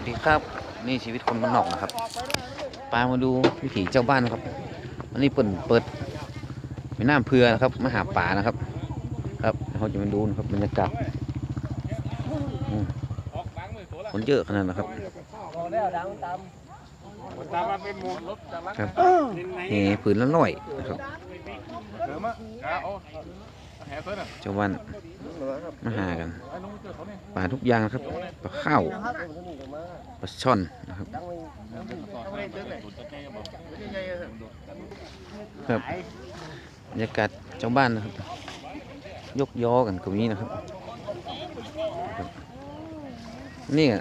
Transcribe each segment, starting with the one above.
สวัสดีครับนี่ชีวิตคนบ้านนอกนะครับปามาดูวิถีเจ้าบ้านนะครับวันนี้เปิดเปิดแม่น้ำเพื่อนะครับมาหาป่านะครับ ครับเราจะมาดูนะครับบรรยากาศคนเยอะขนาดนะครับตามมาเป็นครับเฮผืนละร้อยนะครับ เดิมอะเอาแห่เพิ่นอะเจ้าบ้านมาหากันไอ้ลุงเจอเขาเนี่ยปลาทุกอย่างนะครับปลาข้าวปลาช่อนนะครับครับบรรยากาศเจ้าบ้านนะครับ ยกยอกันก็มีนะครับครับ นี่อะ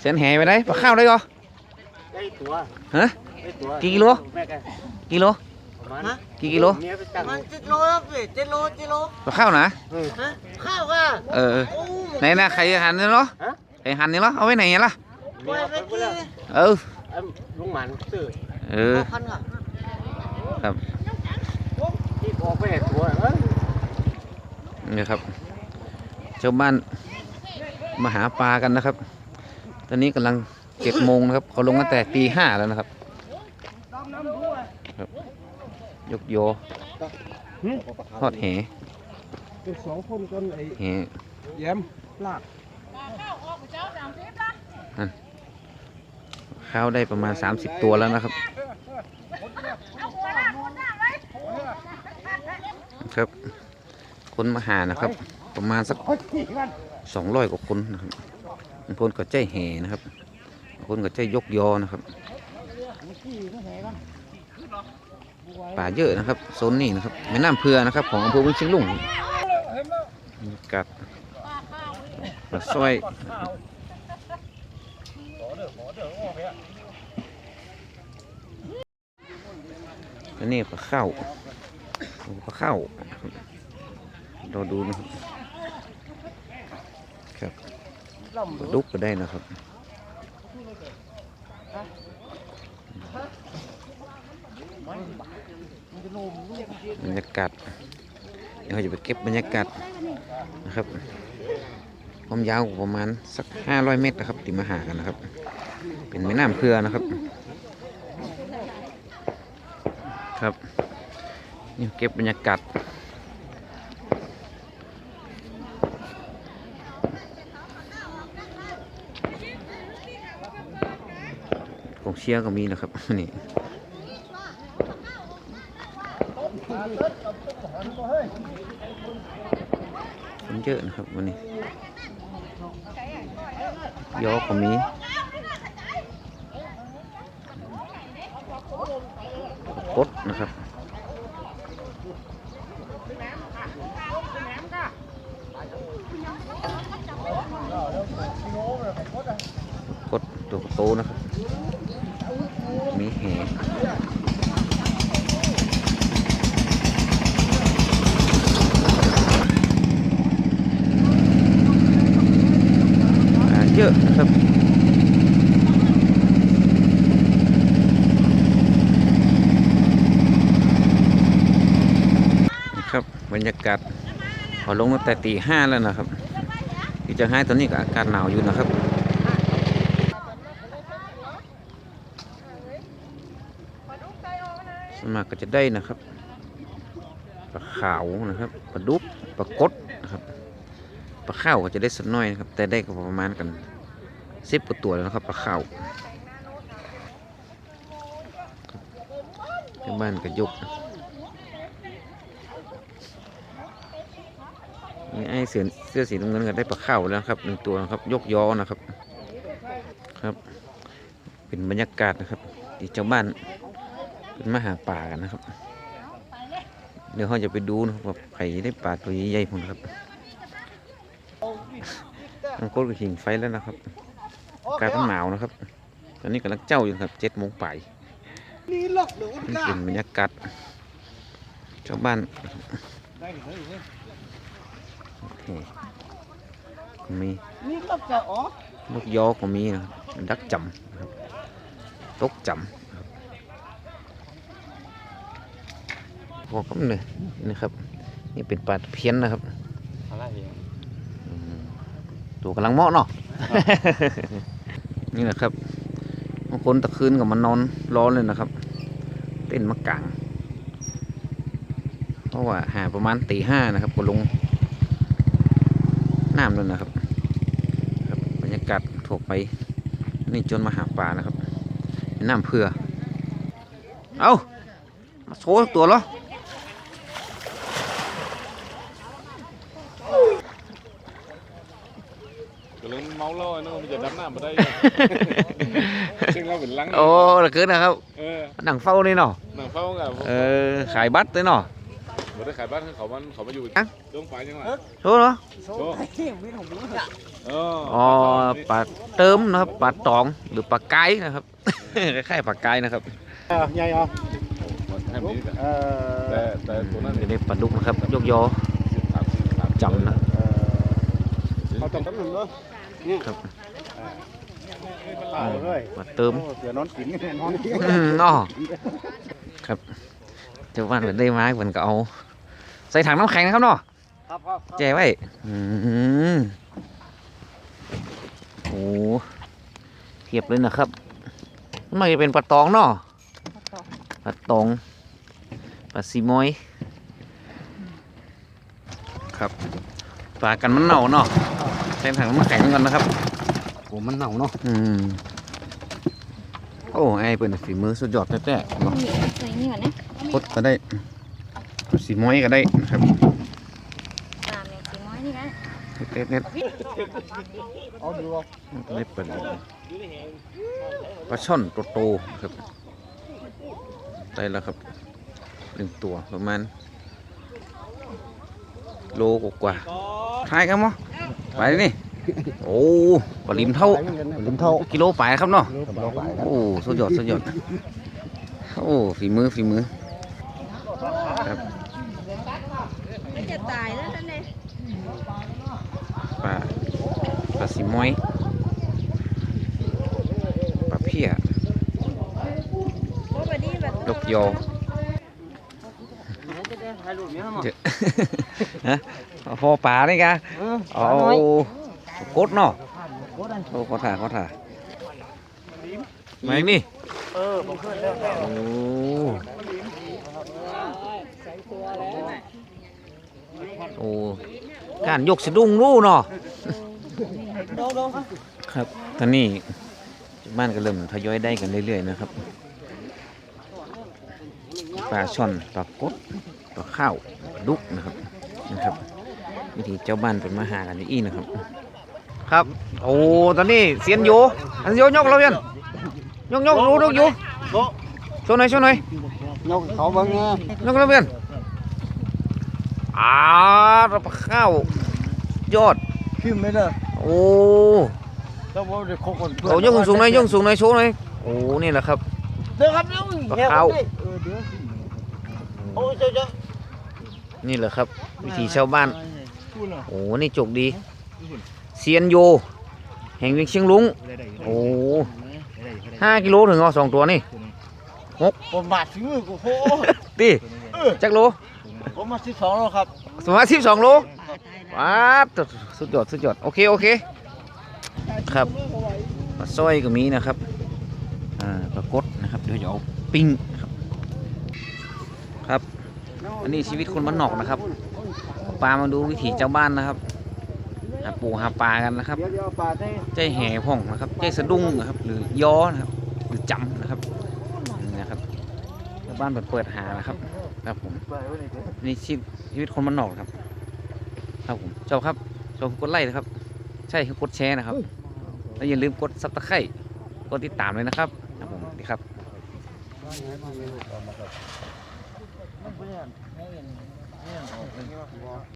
เส้นแห่ไปได้ปลาข้าวได้ก็ได้ตัวฮะได้ตัวกี่กิโลแม่แกกิโลประมาณ กี่กิโลเมียไปจังมันเจ็ดโลครับพี่เจ็ดโลเจ็ดโลปลาข้าวนะฮะข้าวค่ะเออเออโอ้ไหนนะใครหั่นเนี่ยเนาะฮะใครหั่นเนี่ยเนาะเอาไว้ไหนล่ะปล่อยไปที่เออเอ้ยลุงหมันซื้อเออพันค่ะครับที่ออกไปเห็นตัวเอ้ยนี่ครับเจ้าบ้านมาหาปลากันนะครับ ตอนนี้กำลังเจ็ดโมงนะครับ เขาลงตั้งแต่ตีห้าแล้วนะครับครับ ยกโยทอดแหเป็นสองคนกันไอ้แหแย้มลากข้าวได้ประมาณ 30 ตัวแล้วนะครับ ครับ คนมาหานะครับ ประมาณสักสองร้อยกว่าคนนะครับบางคนก็ใจแห่นะครับบางคนก็ใจยกยอนะครับ ป่าเยอะนะครับโซนนี้นะครับแม่น้ำเพื่อนะครับ ของอำเภอเมืองเชียงลุงกาศปลาสร้อยอันนี้ปลาข้าวปลาข้าวเราดูนะครับครับปลาดุกก็ได้นะครับ บรรยากาศเดี๋ยวเราจะไปเก็บบรรยากาศนะครับความยาวประมาณสัก500เมตรนะครับที่มาหากันนะครับ เป็นแม่น้ำเพื่อนะครับ ครับนี่เก็บบรรยากาศของเชียร์ก็มีนะครับนี่ คนเยอะนะครับวันนี้ยอก็มีกดนะครับกดตัวโตนะครับ มีแห เยอะครับครับบรรยากาศพอลงตั้งแต่ตีห้าแล้วนะครับ ที่จะให้ตอนนี้ก็อากาศหนาวอยู่นะครับสมัครก็จะได้นะครับปลาขาวนะครับปลาดุกปลากดนะครับปลาข้าวก็จะได้สักหน้อยนะครับ แต่ได้ก็ประมาณกัน สิบกว่าตัวแล้วนะครับปลาข้าวที่บ้านก็ยกนี่ไอ้เสือเสื้อสีน้ำเงินก็ได้ปลาข้าวแล้วครับหนึ่งตัวนะครับยกย้อนะครับ ครับ เป็นบรรยากาศนะครับที่เจ้าบ้านเป็นมาหาป่ากันนะครับ เดี๋ยวเขาจะไปดูนะครับว่าใครได้ปลาตัวใหญ่ๆผมนะครับทางโคตรก็หิงไฟแล้วนะครับ อากาศมันหนาวนะครับ ตอนนี้กำลังเจ้าอยู่ครับเจ็ดโมงไปนี่หลอกหรือนี่เป็นบรรยากาศชาวบ้านโอเคก็มีนี่หลอกจะอ๋อลูกยอก็มีนะครับดักจำนะครับตกจำนะครับพอก็เลยนะครับ นี่เป็นปลาตะเพี้ยนนะครับอะไรอย่างอืมตัวกำลังเหมาะเนาะ นี่แหละครับบางคนตะคืนกับมันนอนร้อนเลยนะครับ เต้นมากลางเพราะว่าหาประมาณตีห้านะครับก็ลงน้ำเลยนะครับครับบรรยากาศทั่วไปนี่จนมาหาปลานะครับนน้ำเพื่อ เอามาโชว์ตัวเหรอ ก็ เลยเมาเหล้าไอ้นั่นมันจะดำน้ำมาได้ซึ่งเราเป็นลังโอ้ละเกินนะครับเออหนังเฝ้านี่เนาะหนังเฝ้ากับเออขายบัตรเลยเนาะบ่ได้ขายบ้านเขามันเขามาอยู่อะดวงไฟยังไงโชว์เนาะโอ้เอออ๋อปลาเติมนะครับปลาตองหรือปลาไก่นะครับคล้ายๆปลาไก่นะครับใหญ่เหรอแทบนี้แต่เออแต่แต่ตัวนั้นจะได้ปลาดุกนะครับยกยอสามสิบสามจำนะเออเอาต้องตั้งหนึ่งเนาะนี่ ครับตายเลยปลาเติมโอ้เสือนอนกินกันนอนกินอืมเนาะครับเจ้าบ้านเพิ่นได้มาเพิ่นก็เอา ใส่ถังน้ำแข็งนะครับเนาะครับครับแจไว้อืมโอ้เทียบเลยนะครับมันจะเป็นปลาตองเนาะปลาตองปลาซีมอย ครับปลากันมันเน่าเนาะ ใส่ถังน้ำแข็งกันนะครับโอ้มันเน่าเนาะอืมโอ้ไอ้เป็นฝีมือสุดยอดแท้ๆเนาะใส่นี่ก่อนนะพดก็ได้สีม้อยก็ได้ครับตามเนี่ยสีม้อยนี่นะเน็ตเน็ตเอาดูเอาเน็ตเปิดปลาช่อนโตๆครับได้แล้วครับหนึ่งตัวประมาณโลกว่าๆทายกันมั้ง ไปนี่โอ้ปลาลิมเท่าลิมเท่ากิโลไปครับเนาะเราไปโอ้สุดยอดสุดยอดโอ้ฝีมือฝีมือครับมันจะตายแล้วนั่นเลยปลาปลาสีม้อยปลาเพี้ยเพราะวันนี้แบบดกยอเจอฮะเอาพอปลาเลยกะเอากดเนาะโอ้ขอถ่าขอถ่ามาอีกนี่เออผมขึ้นแล้วโอ้โอ้การยกสะดุ้งรู้เนาะครับตอนนี้บ้านก็เริ่มทยอยได้กันเรื่อยๆนะครับปลาช่อนปลากด ปลาข้าวปลาดุกนะครับนะครับ วิธีเจ้าบ้านเป็นมาหากันอีกนะครับ ครับ โอ้ตอนนี้เสียนโยอันโยยกเราเยันยกยกรู้ดูอยู่โชว์หน่อยโชว์หน่อยยกเขาบังไงยกเราเยันอ่าปลาข้าวยอดขึ้นไม่ได้โอ้ต้องว่าจะคบกันเอายกสูงหน่อยยกสูงหน่อยโชว์หน่อยโอ้นี่แหละครับเดี๋ยวครับเดี๋ยวปลาขาวเออเดี๋ยว โอ้ยเจ้าเจ้านี่แหละครับ วิธีชาวบ้านโอ้นี่จกดี เซียนโย แห่งเวียงเชียงลุงโอ้ห้ากิโลถึงเอาสองตัวนี่ผมบาดฝีมือกูโหตีจักโลผมมาสิบสองแล้วครับสมาสิบสองโลว้าดสุดยอดสุดยอดโอเคโอเค ครับปลาสร้อยก็มีนะครับ อ่าปลากดนะครับเดี๋ยวจะเอาปิ้ง ครับ อันนี้ชีวิตคนบ้านนอกนะครับปลามาดูวิถีเจ้าบ้านนะครับหาปูหาปลากันนะครับใจแห่พ่องนะครับใจสะดุ้งนะครับ หรือย่อนะครับหรือจำนะครับนี่นะครับชาวบ้านเปิดเปิดหานะครับ ครับผมนี่ชีวิตชีวิตคนมันนอกครับ ครับผมชอบครับชอบกดไลค์นะครับ ใช่คือกดแชร์นะครับ แล้วอย่าลืมกดซับสไครต์กดติดตามเลยนะครับครับผมดีครับ เนี่ยเนี่ยออกไป